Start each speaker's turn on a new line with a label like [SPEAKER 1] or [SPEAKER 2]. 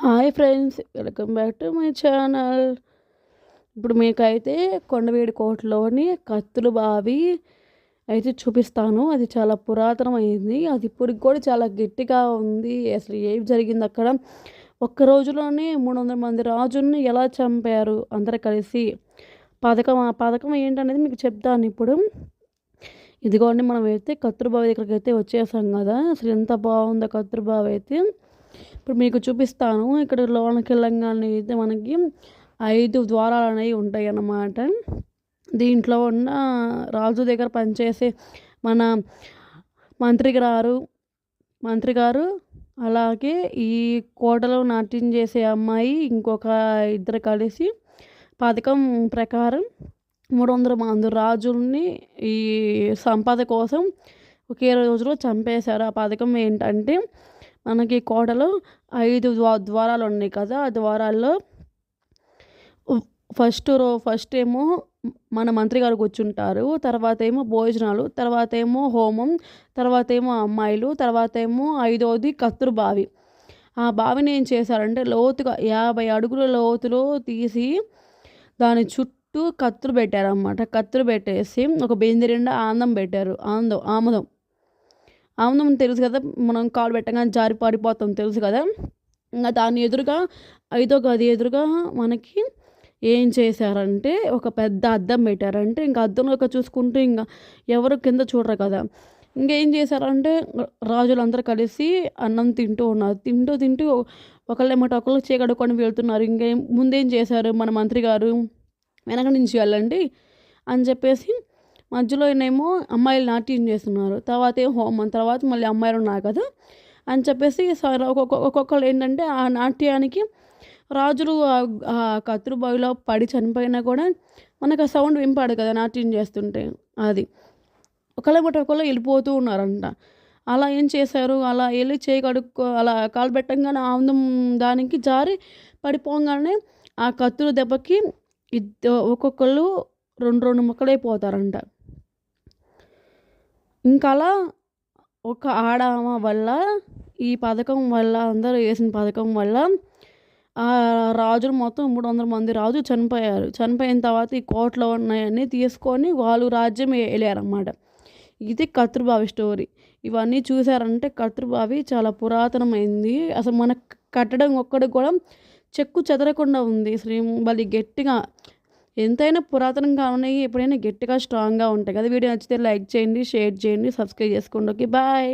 [SPEAKER 1] Hi friends welcome back to my channel ఇప్పుడు మీకైతే కొండవేడి కోటలోని కత్తులు బావి అయితే చూపిస్తాను. అది చాలా పురాతనమైంది. అది ఇప్పటికి కూడా చాలా గట్టిగా ఉంది. అసలు ఏం జరిగింది అక్కడ? ఒక్క రోజులోనే మూడు వందల మంది రాజుని ఎలా చంపారు? అందరు కలిసి పథకం ఆ పథకం ఏంటనేది మీకు చెప్తాను ఇప్పుడు. ఇదిగోండి మనం అయితే కత్తురుబావి దగ్గరికి అయితే వచ్చేసాం కదా. అసలు ఎంత బాగుందో కత్తురుబావి అయితే. ఇప్పుడు మీకు చూపిస్తాను. ఇక్కడ లోనకి వెళ్ళంగానే అయితే మనకి ఐదు ద్వారాలు అనేవి ఉంటాయి అన్నమాట దీంట్లో ఉన్న రాజు దగ్గర పనిచేసే మన మంత్రి గారు మంత్రి గారు అలాగే ఈ కోటలో నాట్యం చేసే అమ్మాయి ఇంకొక ఇద్దరు కలిసి పథకం ప్రకారం మూడు వందల మంది రాజుల్ని ఈ సంపద కోసం ఒకే రోజులో చంపేశారు. ఆ పథకం ఏంటంటే మనకి కోటలో ఐదు ద్వా ద్వారాలు ఉన్నాయి కదా ఆ ద్వారాల్లో ఫస్ట్ రో ఫస్ట్ ఏమో మన మంత్రి గారు కూర్చుంటారు తర్వాత ఏమో భోజనాలు తర్వాత ఏమో హోమం తర్వాత ఏమో అమ్మాయిలు తర్వాత ఏమో ఐదవది కత్తురు బావి. ఆ బావిని ఏం చేశారంటే లోతుగా యాభై అడుగుల లోతులో తీసి దాని చుట్టూ కత్తులు పెట్టారన్నమాట. కత్తులు పెట్టేసి ఒక బెంది నిండా ఆనందం పెట్టారు. ఆనందం ఆముదం. ఆనందం తెలుసు కదా మనం కాలు పెట్టగానే జారి పారిపోతాం తెలుసు కదా. ఇంకా దాని ఎదురుగా ఐదో గది ఎదురుగా మనకి ఏం చేశారంటే ఒక పెద్ద అద్దం పెట్టారంటే ఇంకా అద్దంలోకి చూసుకుంటూ ఇంకా ఎవరు కింద చూడరు కదా. ఇంకేం చేశారంటే రాజులందరూ కలిసి అన్నం తింటూ ఉన్నారు. తింటూ తింటూ ఒకళ్ళేమట ఒకళ్ళు చీకడుకొని వెళ్తున్నారు. ఇంకేం ముందేం చేశారు మన మంత్రి గారు? వెనక నుంచి వెళ్ళండి అని చెప్పేసి మధ్యలో ఏమో అమ్మాయిలు నాట్యం చేస్తున్నారు. తర్వాత ఏం హోమం తర్వాత మళ్ళీ అమ్మాయిలు ఉన్నారు కదా అని చెప్పేసి ఒక్కొక్క ఒక్కొక్కరు ఏంటంటే ఆ నాట్యానికి రాజులు ఆ కత్రుబావిలో పడి చనిపోయినా కూడా మనకు ఆ సౌండ్ వింపాడు కదా నాట్యం చేస్తుంటే అది. ఒకళ్ళ బట్టి ఒకళ్ళు వెళ్ళిపోతూ ఉన్నారంట. అలా ఏం చేశారు? అలా వెళ్ళి చేయి కడుక్కో అలా కాలు పెట్టంగానే ఆనందం దానికి జారి పడిపోగానే ఆ కత్తుల దెబ్బకి ఇద్ద ఒక్కొక్కళ్ళు రెండు రెండు ముక్కలైపోతారంట. ఇంకా అలా ఒక ఆడామ వల్ల ఈ పథకం వల్ల అందరూ వేసిన పథకం వల్ల ఆ రాజులు మొత్తం మూడు వందల మంది రాజు చనిపోయారు. చనిపోయిన తర్వాత ఈ కోట్లో ఉన్నాయన్నీ తీసుకొని వాళ్ళు రాజ్యం వెళ్ళారన్నమాట ఇది కత్రుబావి స్టోరీ. ఇవన్నీ చూసారంటే కత్రుబావి చాలా పురాతనమైంది. అసలు మన కట్టడం ఒక్కడికి కూడా చెక్కు చెదరకుండా ఉంది. అసలు మళ్ళీ గట్టిగా ఎంతైనా పురాతనంగా ఉన్నాయి. ఎప్పుడైనా గట్టిగా స్ట్రాంగ్గా ఉంటాయి కదా. వీడియో నచ్చితే లైక్ చేయండి షేర్ చేయండి సబ్స్క్రైబ్ చేసుకోండి. Okay bye.